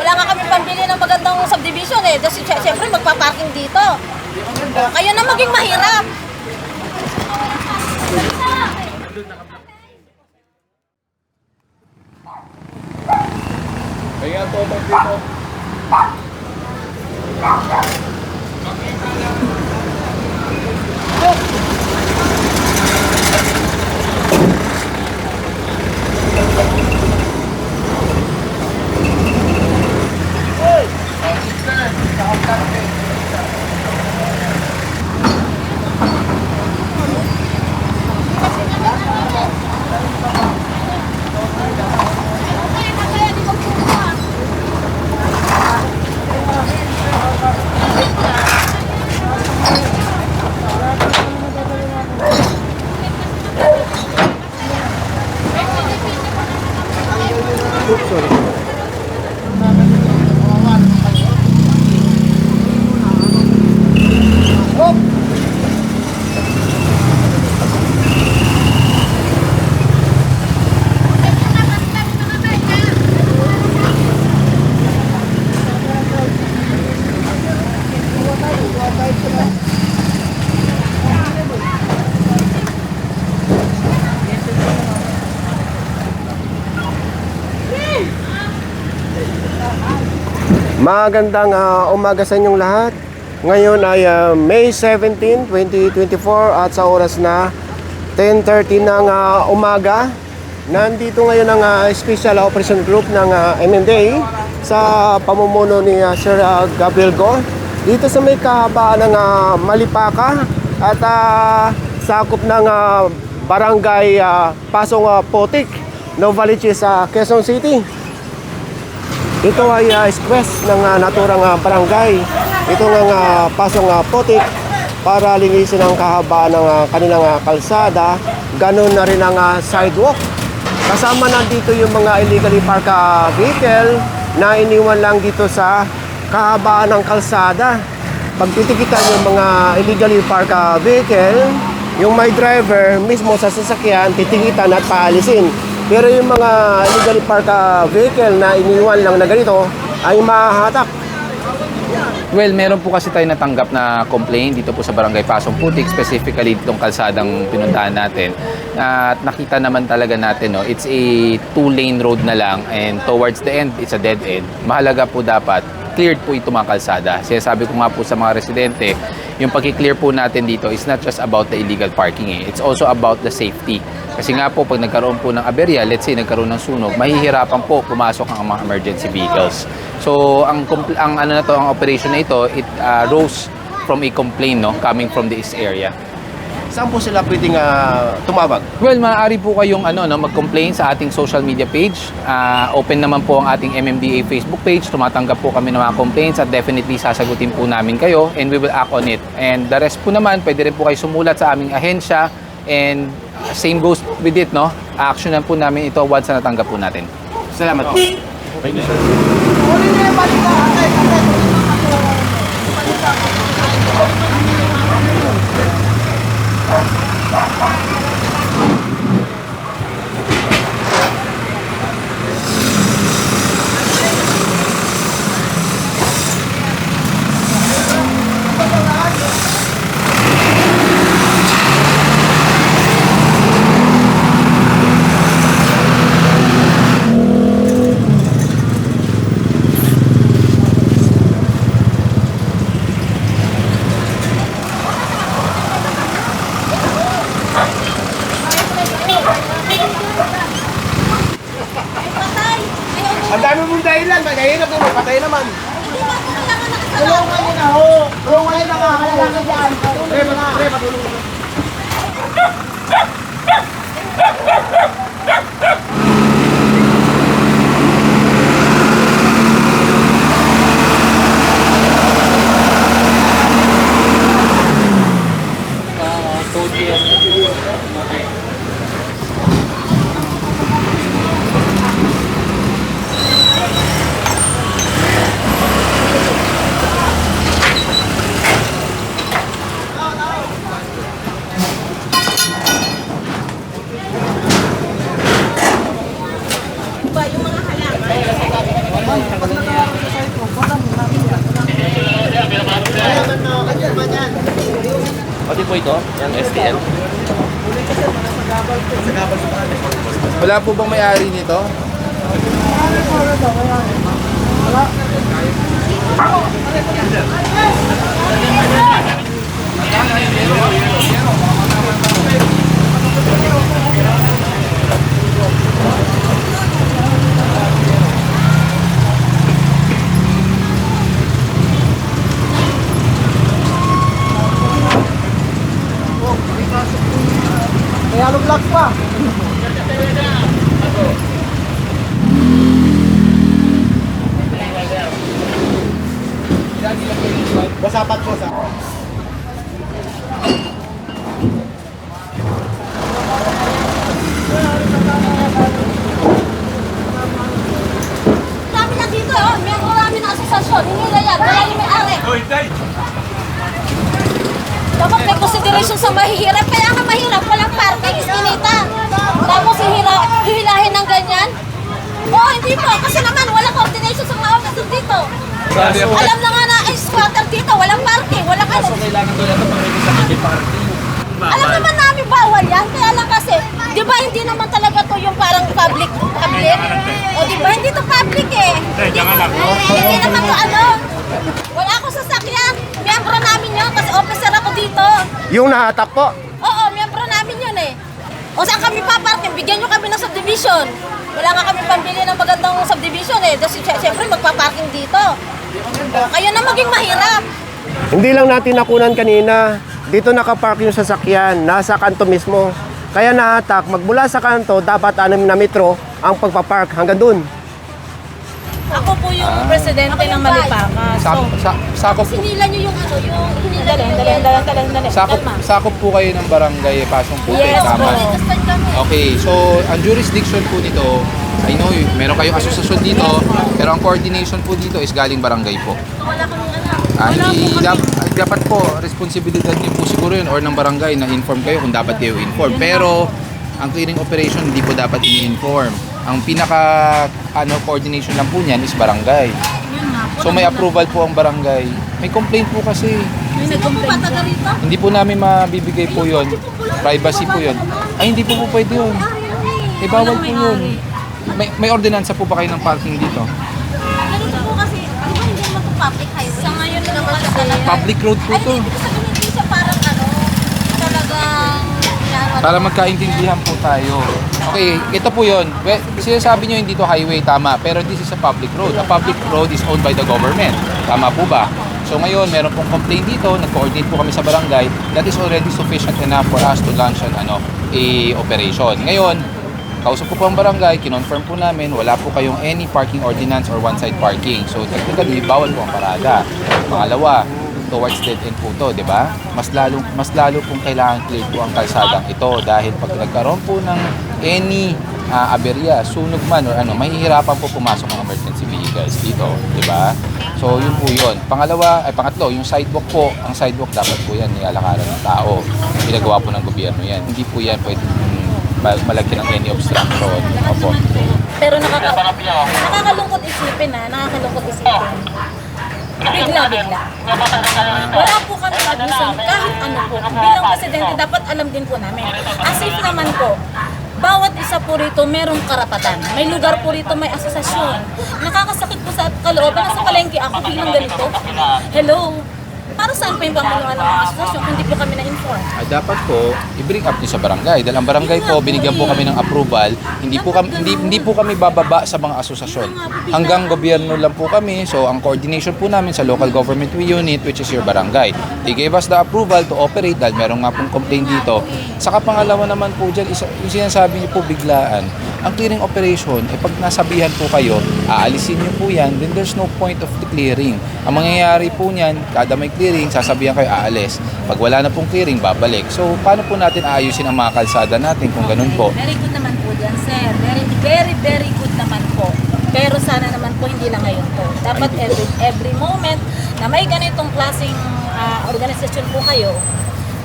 wala nga kami pambili ng magandang subdivision eh. Kasi sy- syempre magpa-parking dito. O, kayo na maging mahirap. Kaya to dito. Magandang ah, umaga sa inyong lahat. Ngayon ay ah, May 17, 2024 at sa oras na 10.30 ng ah, umaga. Nandito ngayon ang ah, Special Operation Group ng ah, MMDA sa pamumuno ni ah, Sir ah, Gabriel Go. Dito sa may kahabaan ng ah, Malipaka at ah, sakop ng ah, Barangay ah, Pasong ah, Potik, Novaliches sa Quezon City. Ito ay uh, squest ng uh, naturang uh, barangay. Ito ng uh, pasong uh, potik para linisin ang kahabaan ng uh, kanilang uh, kalsada. Ganon na rin ang uh, sidewalk. Kasama na dito yung mga illegally park uh, vehicle na iniwan lang dito sa kahabaan ng kalsada. Pag titikitan yung mga illegally park uh, vehicle, yung may driver mismo sa sasakyan, titikitan at paalisin. Pero yung mga illegally park uh, vehicle na iniwan lang na ganito ay mahahatak. Well, meron po kasi tayo natanggap na complaint dito po sa Barangay Pasong Putik, specifically itong kalsadang pinuntahan natin. At nakita naman talaga natin, no, it's a two-lane road na lang and towards the end, it's a dead end. Mahalaga po dapat, cleared po itong mga kalsada. Sinasabi ko nga po sa mga residente, yung pag-clear po natin dito is not just about the illegal parking eh. It's also about the safety. Kasi nga po, pag nagkaroon po ng aberya, let's say nagkaroon ng sunog, mahihirapan po pumasok ang mga emergency vehicles. So, ang, ang ano na to, ang operation na ito, it uh, rose from a complaint no, coming from this area. Saan po sila pwedeng uh, tumawag? Well, maaari po kayong ano, no, mag-complain sa ating social media page. Ah, open naman po ang ating MMDA Facebook page. Tumatanggap po kami ng mga complaints at definitely sasagutin po namin kayo and we will act on it. And the rest po naman, pwede rin po kayo sumulat sa aming ahensya and uh, same goes with it, no? Actionan po namin ito once na natanggap po natin. Salamat po. Ang Oh, my God. Dyan. Pre, po ito, yung STL. Wala po bang may-ari nito? May halong vlogs pa. Basapat po sa... Oh. May marami na asosasyon. Hindi na yan. Wala yung may-ari. Dapat may consideration sa mahihirap. Kaya nga mahirap, walang parking, iskinita. Tapos hihira, hihilahin ng ganyan. Oo, hindi po. Kasi naman, walang coordination sa mga officers dito. Alam na nga na, ay, squatter dito, walang parking, walang ano. Kailangan doon natin pang sa parking. Alam naman namin bawal yan, kaya lang kasi, di ba hindi naman talaga to yung parang public, public? O di ba hindi to public eh? Hindi, hindi naman to ano. Wala akong sasakyan. Miyembro namin yun kasi officer ako dito. Yung nahatak po. Oo, miyembro namin yun eh. O saan kami paparking? Bigyan nyo kami ng subdivision. Wala nga kami pambili ng magandang subdivision eh. Kasi sy- syempre magpaparking dito. O, kayo na maging mahirap. Hindi lang natin nakunan kanina. Dito nakapark yung sasakyan, nasa kanto mismo. Kaya nahatak, magmula sa kanto, dapat 6 na metro ang pagpapark hanggang dun. Ako po yung presidente Ako yung ng Malipakas. Sa, So, sa, sakop, Sinila nyo yung ano, yung hinila dali, nyo dali, yung dali, dali, dali. sakop, Kalma. sakop po kayo ng barangay Pasong Puti. Yes, tama. po. Kami. Okay, so ang jurisdiction po nito, I know meron kayong asosasyon dito, pero ang coordination po dito is galing barangay po. Wala kaming ano. Ah, hindi, dap- dapat po, responsibilidad niyo po siguro yun or ng barangay na inform kayo kung dapat kayo inform. Pero ang clearing operation hindi po dapat ini-inform. Ang pinaka ano coordination lang po niyan is barangay. So may approval po ang barangay. May complaint po kasi. Sino po ba taga rito? Hindi po namin mabibigay po yon. Privacy po yon. Ay hindi po po pwede yun. Eh bawal po yun. May, may ordinansa po ba kayo ng parking dito? Ganito po kasi, di ba hindi naman po public highway? Sa ngayon naman kasi. Public road po Ay, to. hindi ko sabihin, hindi siya parang ano, talagang, Para magkaintindihan po tayo. Okay, ito po yun. Well, sinasabi nyo hindi to highway, tama. Pero this is a public road. A public road is owned by the government. Tama po ba? So ngayon, meron pong complaint dito, nag-coordinate po kami sa barangay, that is already sufficient enough for us to launch an ano, a operation. Ngayon, kausap ko po ang barangay, kinonfirm po namin, wala po kayong any parking ordinance or one-side parking. So technically, bawal po ang parada. Pangalawa, towards dead end po to, di ba? Mas lalo mas lalo pong kailangan clear po ang kalsadang ito dahil pag nagkaroon po ng any ah, aberya, sunog man or ano, mahihirapan po pumasok ang emergency vehicles dito, di ba? So yun po yun. Pangalawa, ay pangatlo, yung sidewalk po, ang sidewalk dapat po yan nilalakaran ng tao. Ginagawa po ng gobyerno yan. Hindi po yan pwede malagyan ng any obstruction. Opo. Pero nakaka nakakalungkot isipin ha, nakakalungkot isipin. Bigla-bigla. Wala po kami abusan kahit ano po. Bilang presidente, dapat alam din po namin. As if naman po, bawat isa po rito merong karapatan. May lugar po rito, may asosasyon. Nakakasakit po sa kalooban. Nasa palengke ako, biglang ganito. Hello? Para saan po yung pangalawa ng mga asosasyon kung hindi po kami na-inform? Ah, dapat po i-bring up niyo sa barangay. Dahil ang barangay po binigyan po kami ng approval. Hindi po kami hindi, hindi po kami bababa sa mga asosasyon. Hanggang gobyerno lang po kami. So ang coordination po namin sa local government unit which is your barangay. They gave us the approval to operate dahil meron nga pong complaint dito. Saka pangalawa naman po dyan, isa, yung sinasabi niyo po biglaan. Ang clearing operation, eh pag nasabihan po kayo, aalisin niyo po yan, then there's no point of the clearing. Ang mangyayari po niyan, kada may clearing, sasabihan kayo aalis. Pag wala na pong clearing, babalik. So, paano po natin aayusin ang mga kalsada natin kung ganun po? Very good naman po dyan, sir. Very, very, very good naman po. Pero sana naman po hindi lang ngayon po. Dapat every, every moment na may ganitong klaseng ah, organisasyon po kayo,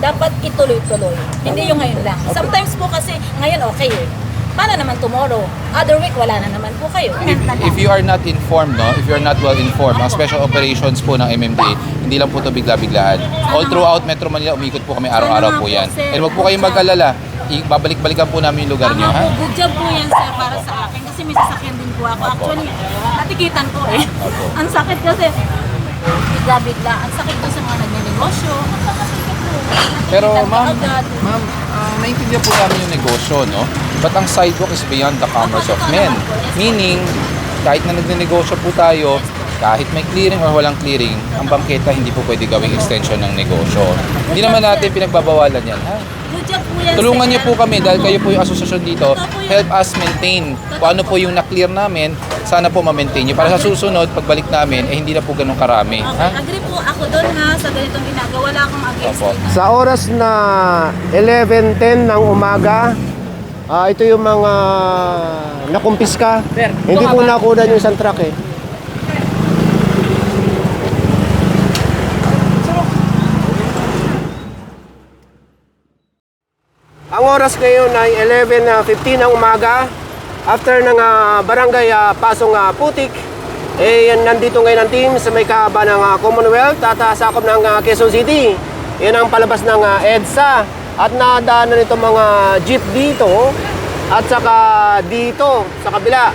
dapat ituloy-tuloy. Hindi yung ngayon lang. Sometimes po kasi, ngayon okay eh. Paano naman tomorrow? Other week, wala na naman po kayo. If, if you are not informed, no? If you are not well informed, ang special operations po ng MMDA, hindi lang po ito bigla-biglaan. All throughout Metro Manila, umikot po kami araw-araw po yan. And wag po kayong mag-alala, babalik-balikan po namin yung lugar niyo, ha? Good job po yan sir para sa akin kasi may sasakyan din po ako. Actually, natikitan ko eh. Ang sakit kasi, bigla-bigla. Ang sakit po sa mga nagnenegosyo. Pero Natikitan ko ma'am, ma'am, naintindihan po namin yung negosyo, no? But ang sidewalk is beyond the commerce of men. Meaning, kahit na nagnenegosyo po tayo, kahit may clearing or walang clearing, ang bangketa hindi po pwede gawing extension ng negosyo. Hindi naman natin pinagbabawalan yan, ha? Good job po yan Tulungan sir. niyo po kami dahil kayo po yung asosasyon dito. Help us maintain kung ano po yung na-clear namin. Sana po ma-maintain niyo. Para sa susunod, pagbalik namin, eh hindi na po ganun karami. Okay, Ha? agree po ako doon ha sa ganitong ginagawa. Wala akong against Opo. dito. Sa oras na 11.10 ng umaga, ah, ito yung mga nakumpiska. Hindi po nakuha yung isang truck eh. Ang oras ngayon ay 11.15 ng umaga. After ng ah, barangay ah, Pasong ah, Putik, eh nandito ngayon ang team sa may kahaba ng ah, Commonwealth at ah, sakop ng ah, Quezon City. Yan ang palabas ng ah, EDSA. At nadaanan nito mga jeep dito at saka dito sa kabila.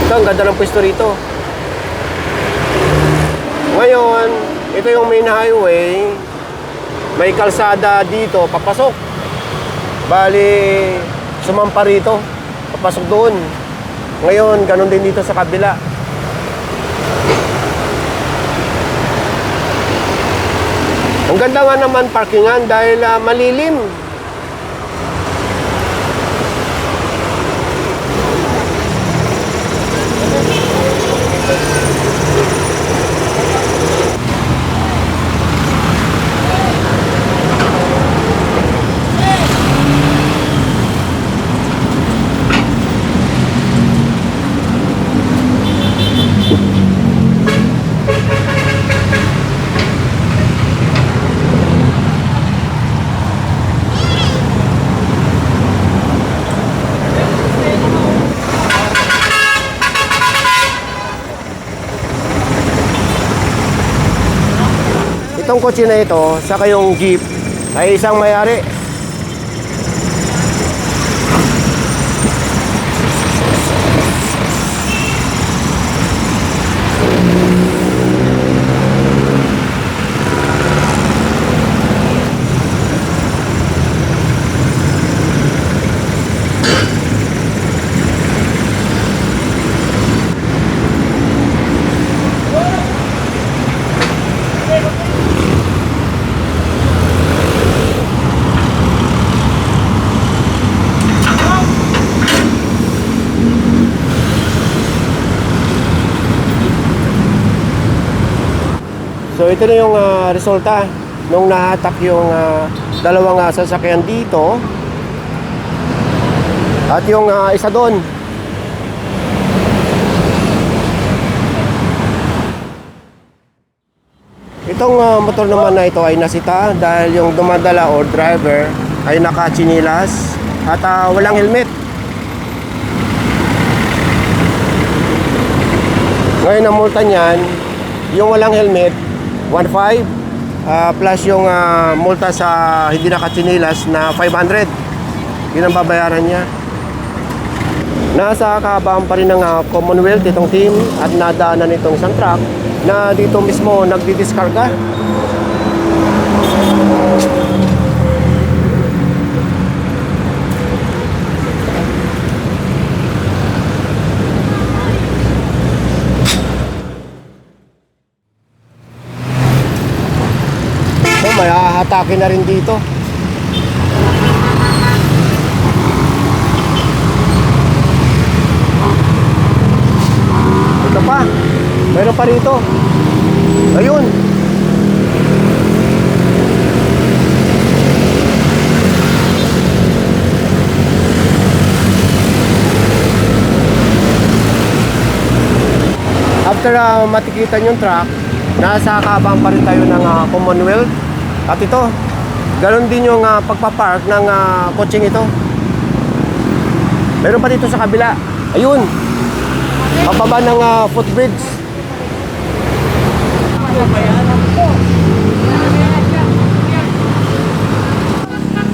Ito, ang ganda ng pwesto rito. Ngayon, ito yung main highway. May kalsada dito, papasok. Bali, sumampa rito, papasok doon. Ngayon, ganun din dito sa kabila. Ang ganda nga naman parkingan dahil ah, malilim. Itong kotse na ito, saka yung jeep, ay isang mayari. So ito na yung ah, resulta nung nahatak yung ah, dalawang ah, sasakyan dito at yung ah, isa doon. Itong ah, motor naman na ito ay nasita dahil yung dumadala or driver ay nakachinilas at ah, walang helmet. Ngayon ang multa niyan, yung walang helmet, 1.5 ah, plus yung ah, multa sa hindi nakachinilas na 500. Yun ang babayaran niya. Nasa kahabaan pa rin ng ah, Commonwealth itong team at nadaanan itong isang truck na dito mismo nagdidiskarga. So, may hahatake na rin dito. Ito pa. Mayroon pa rito. Ayun. After ah, matikitan yung truck, nasa kabang pa rin tayo ng ah, Commonwealth. At ito, ganun din yung ah, pagpapark ng ah, kotseng ito. Meron pa dito sa kabila. Ayun. Pababa ng ah, footbridge.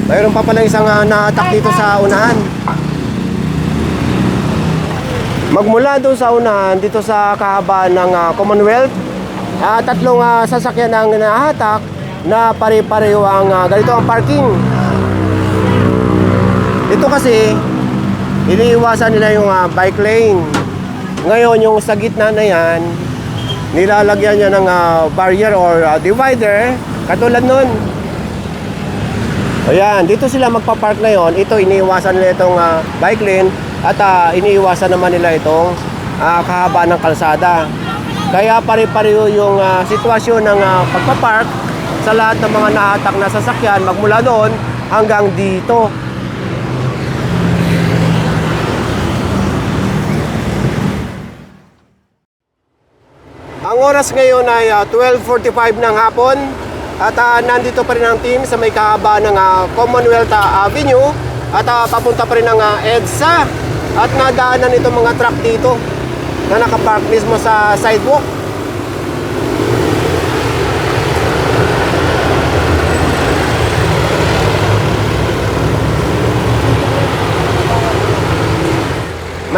Mayroon pa pala isang uh, naatak dito sa unahan. Magmula doon sa unahan, dito sa kahabaan ng ah, Commonwealth, ah, tatlong ah, sasakyan ang nahatak na pare-pareho ang ah, ganito ang parking. Ito kasi, iniiwasan nila yung ah, bike lane. Ngayon, yung sa gitna na yan, nilalagyan niya ng ah, barrier or ah, divider, katulad nun. Ayan, dito sila magpa-park ngayon. Ito, iniiwasan nila itong ah, bike lane at ah, iniiwasan naman nila itong ah, kahabaan ng kalsada. Kaya pare-pareho yung ah, sitwasyon ng ah, pagpa-park sa lahat ng mga nahatak na sasakyan magmula doon hanggang dito. Ang oras ngayon ay ah, 12.45 ng hapon at ah, nandito pa rin ang team sa may kahaba ng ah, Commonwealth Avenue at ah, papunta pa rin ng ah, EDSA at nadaanan itong mga truck dito na nakapark mismo sa sidewalk.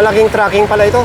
Malaking trucking pala ito.